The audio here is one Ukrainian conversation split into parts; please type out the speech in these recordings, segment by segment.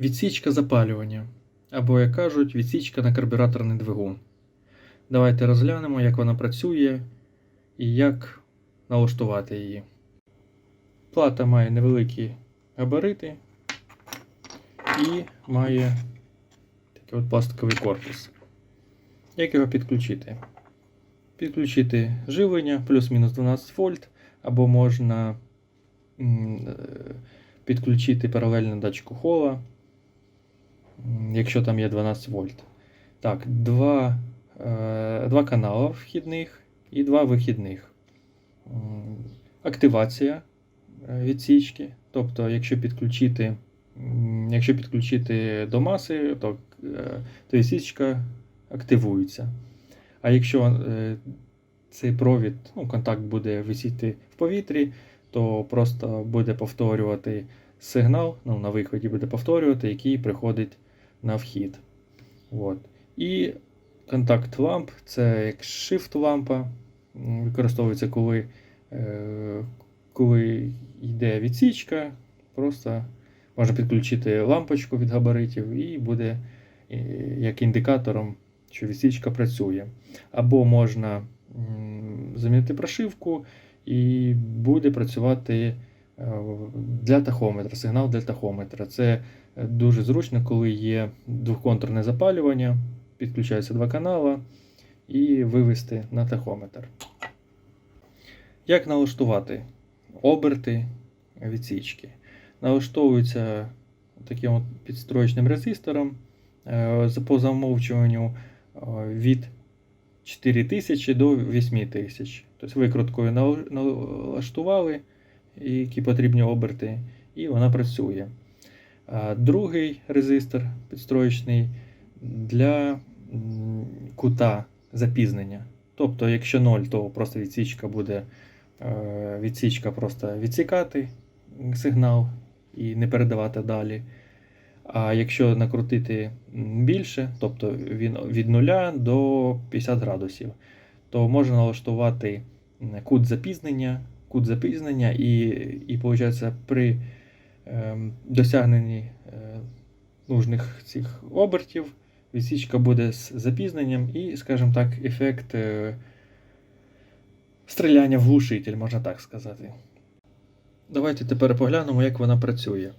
Відсічка запалювання. Або, як кажуть, відсічка на карбюраторний двигун. Давайте розглянемо, як вона працює і як налаштувати її. Плата має невеликі габарити і має такий от пластиковий корпус. Як його підключити? Підключити живлення плюс-мінус 12 вольт, або можна е, підключити паралельно датчику хола, якщо там є 12 вольт. Так, два, е, два канали вхідних і два вихідних. Активація е, відсічки. Тобто, якщо підключити, якщо підключити до маси, то, е, то відсічка активується. А якщо цей провід, ну, контакт буде висіти в повітрі, то просто буде повторювати сигнал, ну, на виході буде повторювати, який приходить на вхід. От. І контакт ламп це як shift лампа, використовується, коли, е, коли йде відсічка, просто можна підключити лампочку від габаритів і буде е, як індикатором, що відсічка працює. Або можна замінити прошивку і буде працювати для тахометра, сигнал для тахометра. Це е, дуже зручно, коли є двохконтурне запалювання, підключаються два канали і вивести на тахометр. Як налаштувати оберти відсічки? Налаштовуються таким от підстроєчним резистором е, по замовчуванню е, від 4000 до 8000. Тобто викруткою налаштували, які потрібні оберти, і вона працює. Другий резистор підстроєчний для кута запізнення. Тобто, якщо 0, то просто відсічка буде е, відсічка просто відсікати сигнал і не передавати далі. А якщо накрутити більше, тобто від 0 до 50 градусів, то можна налаштувати кут запізнення, кут запізнення, і, і виходить, при ем, досягненні е, нужних цих обертів відсічка буде з запізненням і, скажімо так, ефект е, стріляння в глушитель, можна так сказати. Давайте тепер поглянемо, як вона працює.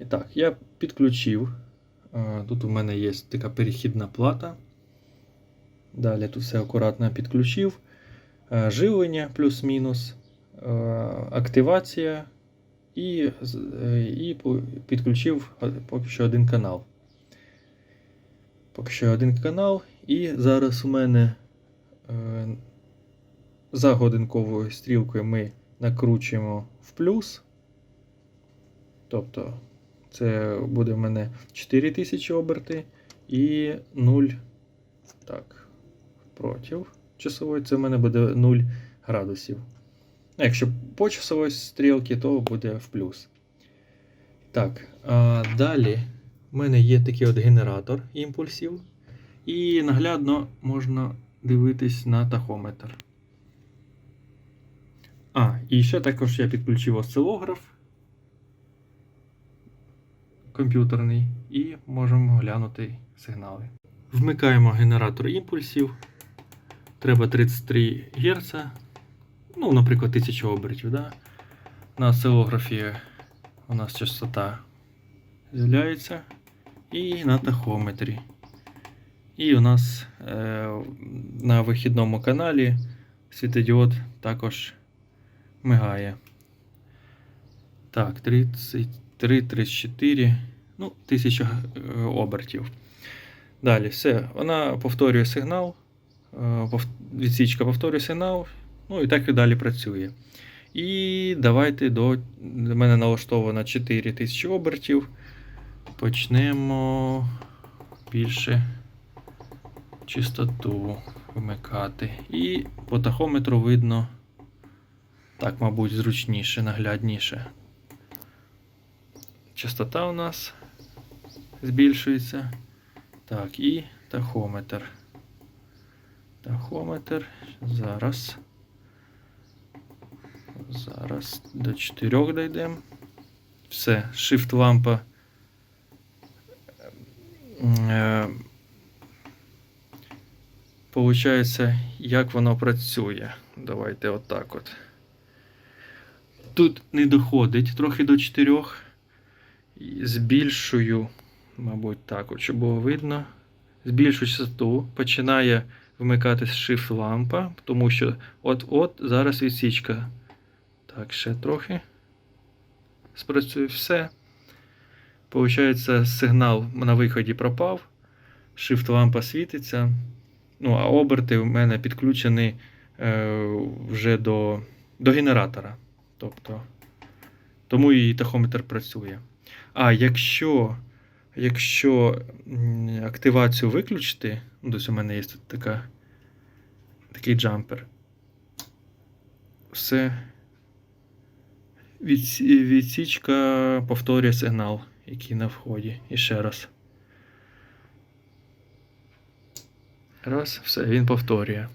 І так, я підключив. е, Тут у мене є така перехідна плата. Далі тут все акуратно підключив. Живлення плюс-мінус, активація і, е, і підключив е, поки що один канал. Поки що один канал. І зараз у мене е, за годинковою стрілкою ми накручуємо в плюс. Тобто це буде в мене 4000 оберти і 0. Так, проти часової це в мене буде 0 градусів. А якщо по часовій стрілці, то буде в плюс. Так, а далі в мене є такий от генератор імпульсів. І наглядно можна дивитись на тахометр. А, і ще також я підключив осцилограф комп'ютерний і можемо глянути сигнали. Вмикаємо генератор імпульсів. Треба 33 Гц. Ну, наприклад, 1000 обертів. Да? На осцилографі у нас частота з'являється. І на тахометрі. І у нас е, на вихідному каналі світодіод також мигає. Так, 33, 34, ну, 1000 е, обертів. Далі, все. Вона повторює сигнал. е, Відсічка повторює сигнал. Ну і так і далі працює. І давайте до. до мене налаштовано 4000 обертів. Почнемо більше чистоту вмикати. І по тахометру видно. Так, мабуть, зручніше, наглядніше. Частота у нас збільшується. Так, і тахометр. Тахометр. Зараз. Зараз до 4 дійдемо. Все, shift лампа е, Получається, як воно працює. Давайте отак от. Тут не доходить трохи до 4. Збільшую, мабуть, так, от, щоб було видно. Збільшую частоту, починає вмикатись shift лампа, тому що от-от зараз відсічка. Так, ще трохи. Спрацює все. Получається, сигнал на виході пропав. Shift лампа світиться. Ну, а оберти в мене підключені е, вже до, до генератора. Тобто, тому і тахометр працює. А якщо, якщо активацію виключити, ну, ось у мене є тут така, такий джампер. Все. Відсі- Відсічка повторює сигнал, який на вході. І ще раз. Раз, все, він повторює.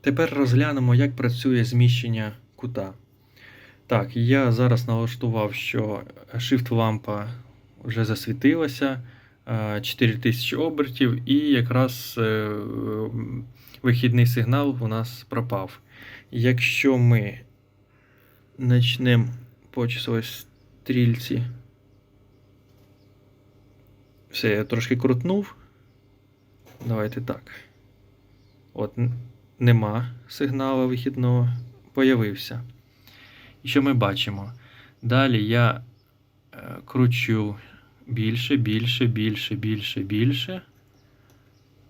Тепер розглянемо, як працює зміщення кута. Так, я зараз налаштував, що shift лампа вже засвітилася, е, 4000 обертів, і якраз е, вихідний сигнал у нас пропав. Якщо ми почнемо по часовій стрільці. Все, я трошки крутнув. Давайте так. От нема сигналу вихідного, появився. І що ми бачимо? Далі я е, кручу більше, більше, більше, більше, більше.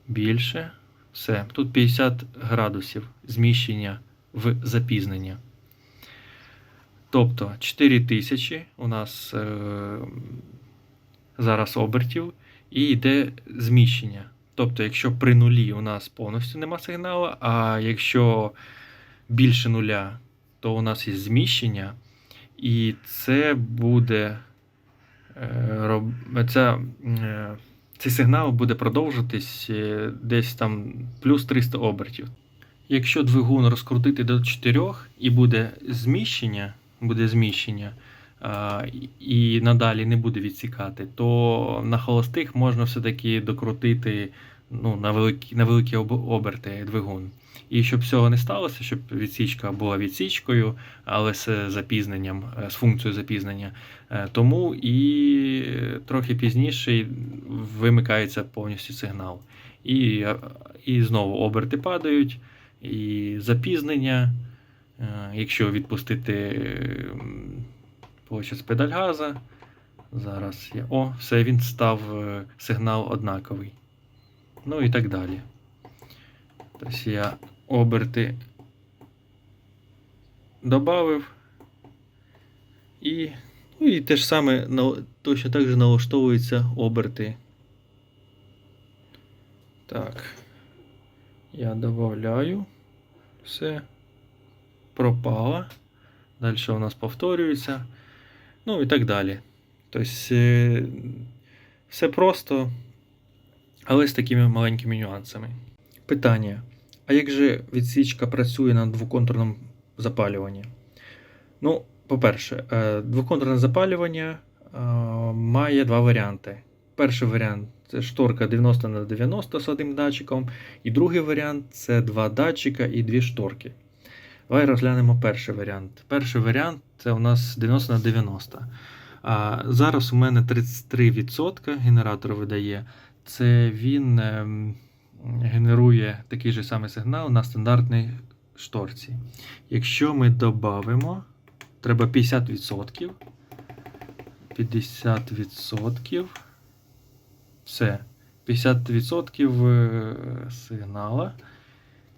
Більше. Все. Тут 50 градусів зміщення в запізнення. Тобто 4000 у нас е, зараз обертів і йде зміщення. Тобто, якщо при нулі у нас повністю нема сигналу, а якщо більше нуля, то у нас є зміщення, і це буде е, ця, е, цей сигнал буде продовжитись десь там плюс 300 обертів. Якщо двигун розкрутити до 4 і буде зміщення, буде зміщення, а, і- надалі не буде відсікати, то на холостих можна все-таки докрутити ну, на, великі, на великі оберти двигун. І щоб цього не сталося, щоб відсічка була відсічкою, але з запізненням, е, з функцією запізнення, е, тому і трохи пізніше вимикається повністю сигнал. І, е, і знову оберти падають, і запізнення. Е, Якщо відпустити м, получається, педаль газа, зараз я. О, все, він став е, сигнал однаковий. Ну і так далі. Тобто я оберти додав. І, ну, і те ж саме точно так же налаштовуються оберти. Так. Я додаю. Все. Пропало. Далі у нас повторюється. Ну і так далі. Тобто, е, все просто, але з такими маленькими нюансами. Питання: а як же відсічка працює на двоконтурному запалюванні? Ну, по-перше, е, двоконтурне запалювання е, має два варіанти. Перший варіант це шторка 90 на 90 з одним датчиком, і другий варіант це два датчика і дві шторки. Давай розглянемо перший варіант. Перший варіант це у нас 90 на 90. А зараз у мене 33% генератор видає. Це він ем, генерує такий же самий сигнал на стандартній шторці. Якщо ми додамо, треба 50%. 50%. Все. 50% е, сигнала.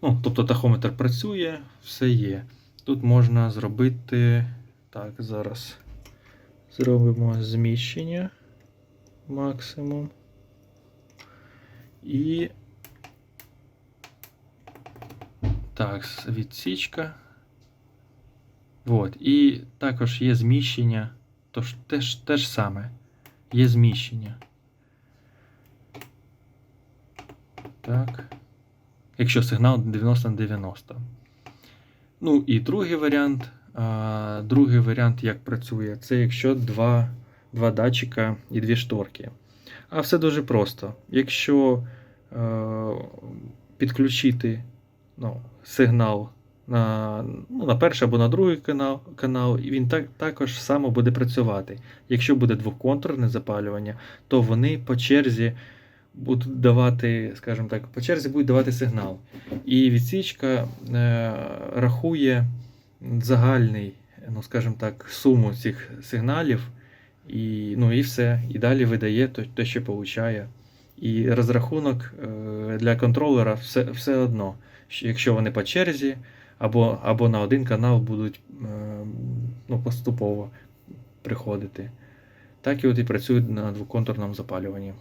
Ну, тобто тахометр працює, все є. Тут можна зробити. Так, зараз зробимо зміщення максимум. І. Так, відсічка. От. І також є зміщення. Тож теж те ж саме. Є зміщення. Так. Якщо сигнал 90 на 90. Ну і другий варіант. А, другий варіант, як працює, це якщо два, два датчика і дві шторки. А все дуже просто. Якщо е, підключити ну, сигнал на, ну, на перший або на другий канал, канал і він так, також само буде працювати. Якщо буде двоконтурне запалювання, то вони по черзі будуть давати, скажімо так, по черзі будуть давати сигнал. І відсічка е, рахує загальний, ну, скажімо так, суму цих сигналів. І, ну, і все. І далі видає те, що получає. І розрахунок е, для контролера все, все одно, якщо вони по черзі, або, або на один канал будуть е, ну, поступово приходити. Так і от і працюють на двоконтурному запалюванні.